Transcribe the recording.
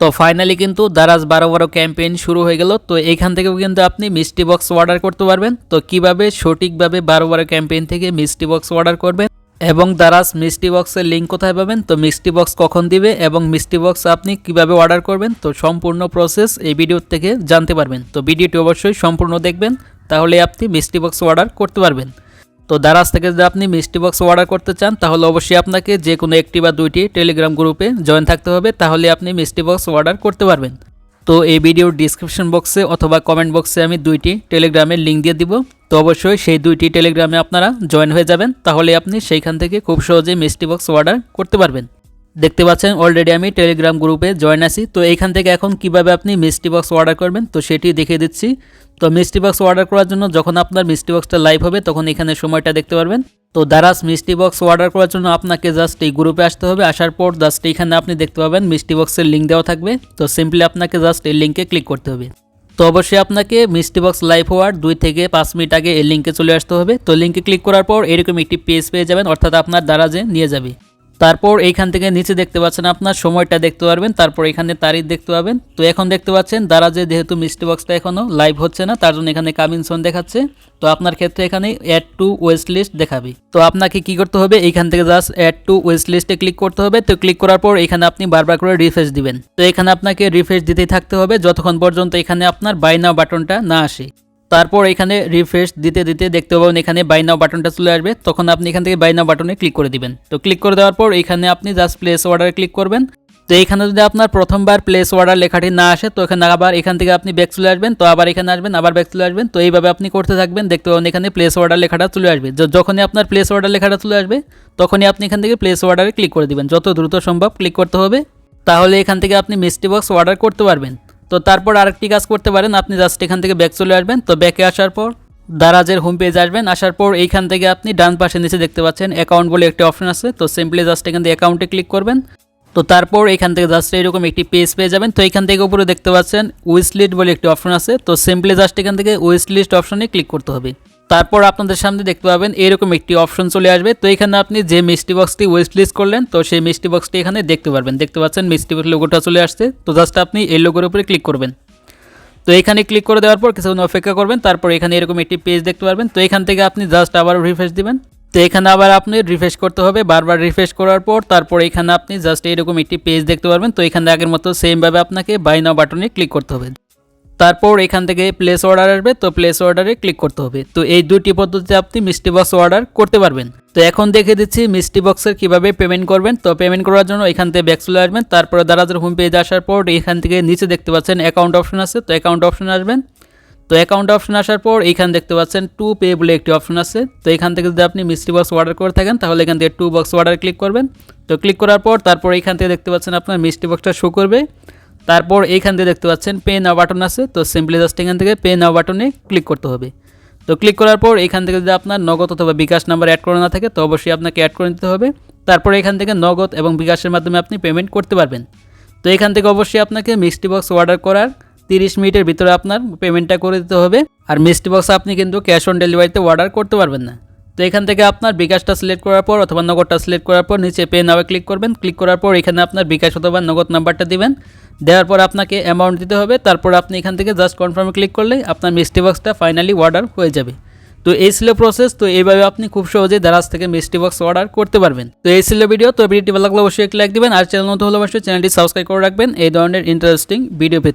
তো ফাইনালি কিন্তু দারাজ বারো বারো ক্যাম্পেইন শুরু হয়ে গেল। তো এখান থেকেও কিন্তু আপনি মিষ্টি বক্স অর্ডার করতে পারবেন। তো কীভাবে সঠিকভাবে বারো বারো ক্যাম্পেইন থেকে মিষ্টি বক্স অর্ডার করবেন এবং দারাজ মিষ্টি বক্সের লিঙ্ক কোথায় পাবেন? তো মিষ্টি বক্স কখন দিবে এবং মিষ্টি বক্স আপনি কীভাবে অর্ডার করবেন? তো সম্পূর্ণ প্রসেস এই ভিডিও থেকে জানতে পারবেন। তো ভিডিওটি অবশ্যই সম্পূর্ণ দেখবেন, তাহলে আপনি মিষ্টি বক্স অর্ডার করতে পারবেন। তো দারাজ থেকে যদি আপনি মিষ্টি বক্স অর্ডার করতে চান, তাহলে অবশ্যই আপনাকে যে কোনো একটি বা দুইটি টেলিগ্রাম গ্রুপে জয়েন থাকতে হবে, তাহলে আপনি মিষ্টি বক্স অর্ডার করতে পারবেন। তো এই ভিডিওর ডিসক্রিপশন বক্সে অথবা কমেন্ট বক্সে আমি দুইটি টেলিগ্রামের লিঙ্ক দিয়ে দিব। তো অবশ্যই সেই দুইটি টেলিগ্রামে আপনারা জয়েন হয়ে যাবেন, তাহলে আপনি সেইখান থেকে খুব সহজেই মিষ্টি বক্স অর্ডার করতে পারবেন। দেখতে পাচ্ছেন অলরেডি আমি টেলিগ্রাম গ্রুপে জয়েন আছি। তো এইখান থেকে এখন কীভাবে আপনি মিষ্টি বক্স অর্ডার করবেন, তো সেটি দেখিয়ে দিচ্ছি। তো মিষ্টি বক্স অর্ডার করার জন্য যখন আপনার মিষ্টি বক্সটা লাইভ হবে, তখন এখানে সময়টা দেখতে পারবেন। তো দারাজ মিষ্টি বক্স অর্ডার করার জন্য আপনাকে জাস্ট এই গ্রুপে আসতে হবে। আসার পর জাস্ট এইখানে আপনি দেখতে পাবেন, মিষ্টি বক্সের লিঙ্ক দেওয়া থাকবে। তো সিম্পলি আপনাকে জাস্ট এই লিঙ্কে ক্লিক করতে হবে। তো অবশ্যই আপনাকে মিষ্টি বক্স লাইভ হওয়ার দুই থেকে পাঁচ মিনিট আগে এই লিঙ্কে চলে আসতে হবে। তো লিঙ্কে ক্লিক করার পর এরকম একটি পেজ পেয়ে যাবেন, অর্থাৎ আপনার দারাজে নিয়ে যাবে। তারপর এইখান থেকে নিচে দেখতে পাচ্ছেন আপনার সময়টা দেখতে পারবেন, তারপর এখানে তারিখ দেখতে পাবেন। তো এখন দেখতে পাচ্ছেন, দারাজে যেহেতু মিষ্টি বক্সটা এখনও লাইভ হচ্ছে না, তার জন্য এখানে কামিনসন দেখাচ্ছে। তো আপনার ক্ষেত্রে এখানে অ্যাড টু ওয়েস্ট লিস্ট দেখাবে। তো আপনাকে কি করতে হবে? এইখান থেকে জাস্ট অ্যাড টু ওয়েস্ট লিস্টে ক্লিক করতে হবে। তো ক্লিক করার পর এখানে আপনি বারবার করে রিফ্রেশ দিবেন। তো এখানে আপনাকে রিফ্রেশ দিতেই থাকতে হবে, যতক্ষণ পর্যন্ত এখানে আপনার বাই নাও বাটনটা না আসে। তারপর এখানে রিফ্রেশ দিতে দিতে দেখতে পাবেন এখানে বাই নাও বাটনটা চলে আসবে। তখন আপনি এখান থেকে বাই নাও বাটনে ক্লিক করে দিবেন। তো ক্লিক করে দেওয়ার পর এখানে আপনি জাস্ট প্লেস অর্ডারে ক্লিক করবেন। তো এখানে যদি আপনার প্রথমবার প্লেস অর্ডার লেখাটি না আসে, তো এখানে আবার এখান থেকে আপনি ব্যাক চলে আসবেন। তো আবার এখানে আসবেন, আবার ব্যাক চলে আসবেন। তো এইভাবে আপনি করতে থাকবেন। দেখতে পাবেন এখানে প্লেস অর্ডার লেখাটা চলে আসবে। যখনই আপনার প্লেস অর্ডার লেখাটা চলে আসবে, তখনই আপনি এখান থেকে প্লেস অর্ডারে ক্লিক করে দিবেন। যত দ্রুত সম্ভব ক্লিক করতে হবে। তাহলে এখান থেকে আপনি মিষ্টি বক্স অর্ডার করতে পারবেন। তো তারপর আরেকটি কাজ করতে পারেন, আপনি জাস্ট এখান থেকে ব্যাক চলে আসবেন। তো ব্যাকে আসার পর দারাজের হোম পেজ আসবেন, আসার পর এইখান থেকে আপনি ডান পাশে নিচে দেখতে পাচ্ছেন অ্যাকাউন্ট বলে একটি অপশন আছে। তো সিম্পলি জাস্ট এখান থেকে অ্যাকাউন্টে ক্লিক করবেন। তো তারপর এখান থেকে জাস্ট এরকম একটি পেজ পেয়ে যাবেন। তো এখান থেকে উপরে দেখতে পাচ্ছেন উইস লিস্ট বলে একটি অপশন আছে। তো সিম্পলি জাস্ট এখান থেকে উইস লিস্ট অপশনে ক্লিক করতে হবে। তারপর আপনাদের সামনে দেখতে পাবেন এরকম একটি অপশন চলে আসবে। তো এখানে আপনি যে মিষ্টি বক্সটি ওয়েস্ট লিস্ট করলেন, তো সেই মিষ্টি বক্সটি এখানে দেখতে পারবেন। দেখতে পাচ্ছেন মিষ্টি বক্স লোগোটা চলে আসছে। তো জাস্ট আপনি এই লোগোর উপরে ক্লিক করবেন। তো এখানে ক্লিক করে দেওয়ার পর কিছুক্ষণ অপেক্ষা করবেন, তারপর এখানে এরকম একটি পেজ দেখতে পারবেন। তো এখান থেকে আপনি জাস্ট আবার রিফ্রেশ দিবেন। তো এখানে আবার আপনি রিফ্রেশ করতে হবে, বারবার রিফ্রেশ করার পর তারপর এখানে আপনি জাস্ট এরকম একটি পেজ দেখতে পারবেন। তো এখানে আগের মতো সেমভাবে আপনাকে বাই নাও বাটনে ক্লিক করতে হবে। তারপর এখান থেকে প্লেস অর্ডার আসবে, তো প্লেস অর্ডারে ক্লিক করতে হবে। তো এই দুটি পদ্ধতিতে আপনি মিষ্টি বক্স অর্ডার করতে পারবেন। তো এখন দেখে দিচ্ছি মিষ্টি বক্সের কীভাবে পেমেন্ট করবেন। তো পেমেন্ট করার জন্য এখান থেকে ব্যাক চলে আসবেন। তারপরে দারাজের হোম পেজ আসার পর এখান থেকে নিচে দেখতে পাচ্ছেন অ্যাকাউন্ট অপশন আছে। তো অ্যাকাউন্ট অপশন আসবেন। তো অ্যাকাউন্ট অপশন আসার পর এখানে দেখতে পাচ্ছেন টু পে বলে একটি অপশন আছে। তো এখান থেকে যদি আপনি মিষ্টি বক্স অর্ডার করে থাকেন, তাহলে এখান থেকে টু বক্স অর্ডার ক্লিক করবেন। তো ক্লিক করার পর তারপর এখান থেকে দেখতে পাচ্ছেন আপনার মিষ্টি বক্সটা শো করবে। তারপর এইখান থেকে দেখতে পাচ্ছেন পে নাও বাটন আছে, তো সিম্পলি জাস্ট এখান থেকে পে নাও বাটনে ক্লিক করতে হবে। তো ক্লিক করার পর এখান থেকে যদি আপনার নগদ অথবা বিকাশ নাম্বার অ্যাড করা না থাকে, তো অবশ্যই আপনাকে অ্যাড করে নিতে হবে। তারপর এখান থেকে নগদ এবং বিকাশের মাধ্যমে আপনি পেমেন্ট করতে পারবেন। তো এখান থেকে অবশ্যই আপনাকে মিষ্টি বক্স অর্ডার করার তিরিশ মিনিটের ভিতরে আপনার পেমেন্টটা করে দিতে হবে। আর মিষ্টি বক্স আপনি কিন্তু ক্যাশ অন ডেলিভারিতে অর্ডার করতে পারবেন না। তো এখান থেকে আপনার বিকাশটা সিলেক্ট করার পর অথবা নগদটা সিলেক্ট করার পর নিচে পে নাওয়ে ক্লিক করবেন। ক্লিক করার পর এখানে আপনার বিকাশ অথবা নগদ নাম্বারটা দিবেন। দেওয়ার পর আপনাকে অ্যামাউন্ট দিতে হবে, তারপর আপনি এখান থেকে জাস্ট কনফার্মে ক্লিক করলে আপনার মিষ্টি বক্সটা ফাইনালি অর্ডার হয়ে যাবে। তো এই ছিল প্রসেস তো এইভাবে আপনি খুব সহজেই দারাজ থেকে মিষ্টি বক্স অর্ডার করতে পারবেন। তো এই ছিল ভিডিও তো ভিডিওটি ভালো লাগলে অবশ্যই লাইক দেবেন, আর চ্যানেল নতুন হলে অবশ্যই চ্যানেলটি সাবস্ক্রাইব করে রাখবেন। এই ধরনের ইন্টারেস্টিং ভিডিও পেতে।